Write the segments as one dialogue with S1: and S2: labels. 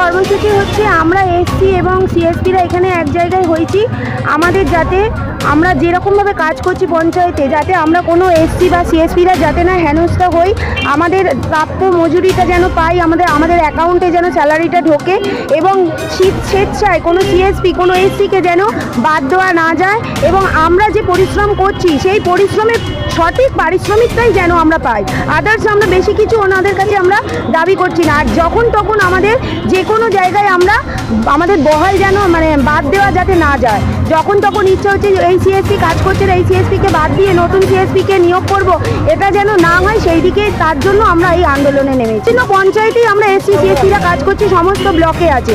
S1: কর্মসূচি হচ্ছে আমরা এসসি এবং সিএসপিরা এখানে এক জায়গায় হয়েছি। আমাদের যাতে আমরা যেরকমভাবে কাজ করছি পঞ্চায়েতে, যাতে আমরা কোনো এসসি বা সিএসপিরা যাতে না হেনস্থা হই, আমাদের প্রাপ্য মজুরিটা যেন পাই, আমাদের আমাদের অ্যাকাউন্টে যেন স্যালারিটা ঢোকে এবং স্বেচ্ছায় কোনো সিএসপি কোনো এসসিকে যেন বাদ দেওয়া না যায় এবং আমরা যে পরিশ্রম করছি, সেই পরিশ্রমের সঠিক পারিশ্রমিকটাই যেন আমরা পাই। আদার্স আমরা বেশি কিছু ওনাদের কাছে আমরা দাবি করছি না। আর যখন তখন আমাদের যে কোনো জায়গায় আমরা আমাদের বহাল যেন মানে বাদ দেওয়া যাতে না যায়। যখন তখন ইচ্ছা হচ্ছে এই সিএসপি কাজ করছে, এই সিএসপিকে বাদ দিয়ে নতুন সিএসপিকে নিয়োগ করব। এটা যেন না হয়, সেই দিকে তার জন্য আমরা এই আন্দোলনে নেমেছি। না পঞ্চায়েতেই আমরা এসসি সিএসপিরা কাজ করছি, সমস্ত ব্লকে আছে।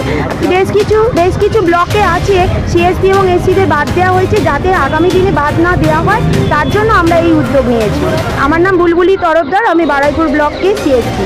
S1: বেশ কিছু বেশ কিছু ব্লকে আছে সিএসপি এবং এসসিদের বাদ দেওয়া হয়েছে, যাতে আগামী দিনে বাদ না দেওয়া হয়। তার জন্য আমরা এই উদ্যোগ নিয়েছি। আমার নাম বুলবুলি তরফদার, আমি বারাইপুর ব্লককে সিএসপি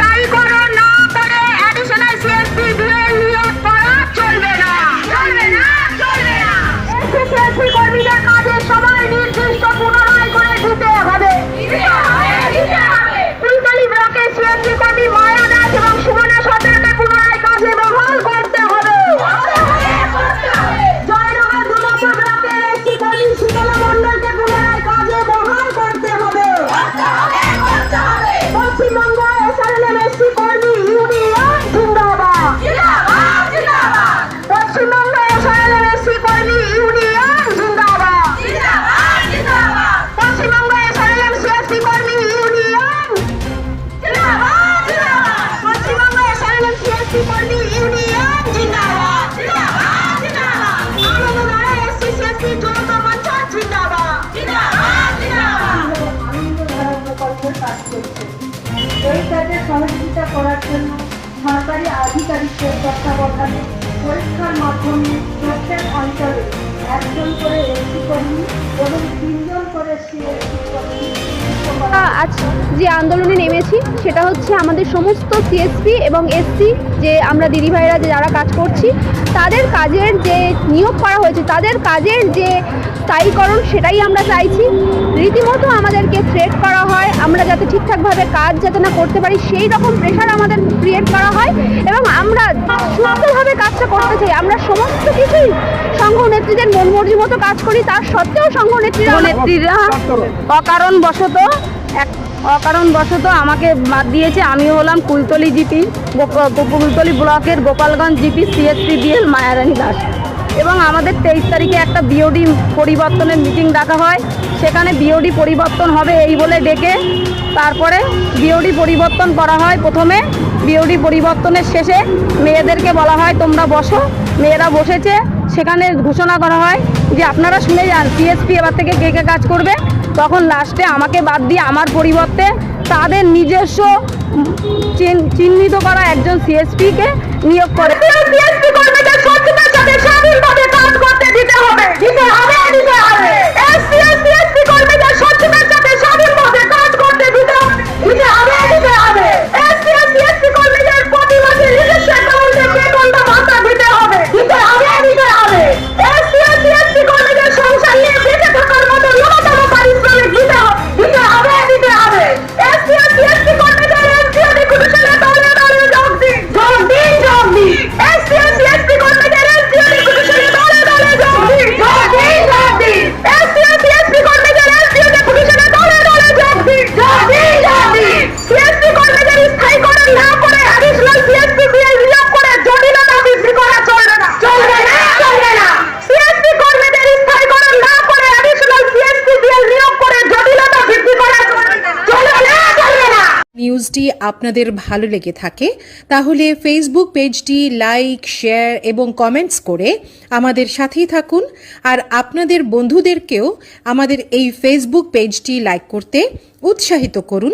S2: সহযোগিতা করার জন্য সরকারি আধিকারিকদের তত্ত্বাবধানে পরীক্ষার মাধ্যমে প্রত্যেক অঞ্চলে একজন করে এসি কর্মী এবং তিনজন করে সিএসি কর্মী।
S1: আজ যে আন্দোলনে নেমেছি সেটা হচ্ছে আমাদের সমস্ত সিএসপি এবং এসসি যে আমরা দিদিভাইরা যে যারা কাজ করছি তাদের কাজের যে নিয়োগ করা হয়েছে তাদের কাজের যে স্থায়ীকরণ সেটাই আমরা চাইছি। রীতিমতো আমাদেরকে থ্রেট করা হয় আমরা যাতে ঠিকঠাকভাবে কাজ যাতে না করতে পারি সেই রকম প্রেশার আমাদের ক্রিয়েট করা হয় এবং আমরা সুস্থভাবে কাজটা করতে চাই। আমরা সমস্ত কিছুই সংঘ নেত্রীদের মন মর্জি মতো কাজ করি তার সত্ত্বেও সংঘ নেত্রীরা নেত্রীরা অকারণ বশত এক অকারণ বশত আমাকে বাদ দিয়েছে। আমি হলাম কুলতলি জিপি কুলতলি ব্লকের Gopalganj GP, CSP BL Mayarani Das. এবং আমাদের তেইশ তারিখে একটা বিওডি পরিবর্তনের মিটিং ডাকা হয়। সেখানে বিওডি পরিবর্তন হবে এই বলে ডেকে তারপরে বিওডি পরিবর্তন করা হয়। প্রথমে বিওডি পরিবর্তনের শেষে মেয়েদেরকে বলা হয়, তোমরা বসো। মেয়েরা বসেছে। সেখানে ঘোষণা করা হয় যে, আপনারা শুনে যান সিএসপি এবার থেকে কে কে কাজ করবে? তখন লাস্টে আমাকে বাদ দিয়ে আমার পরিবর্তে তাদের নিজস্ব চিহ্নিত করা একজন সিএসপিকে নিয়োগ করে।
S3: সিএসপি কর্মীদের সাথে স্বাধীনভাবে কাজ করতে দিতে হবে।
S4: নিউজটি আপনাদের ভালো লেগে থাকে, তাহলে ফেসবুক পেজটি লাইক শেয়ার এবং কমেন্টস করে আমাদের সাথেই থাকুন। আর আপনাদের বন্ধুদেরকেও আমাদের এই ফেসবুক পেজটি লাইক করতে উৎসাহিত করুন।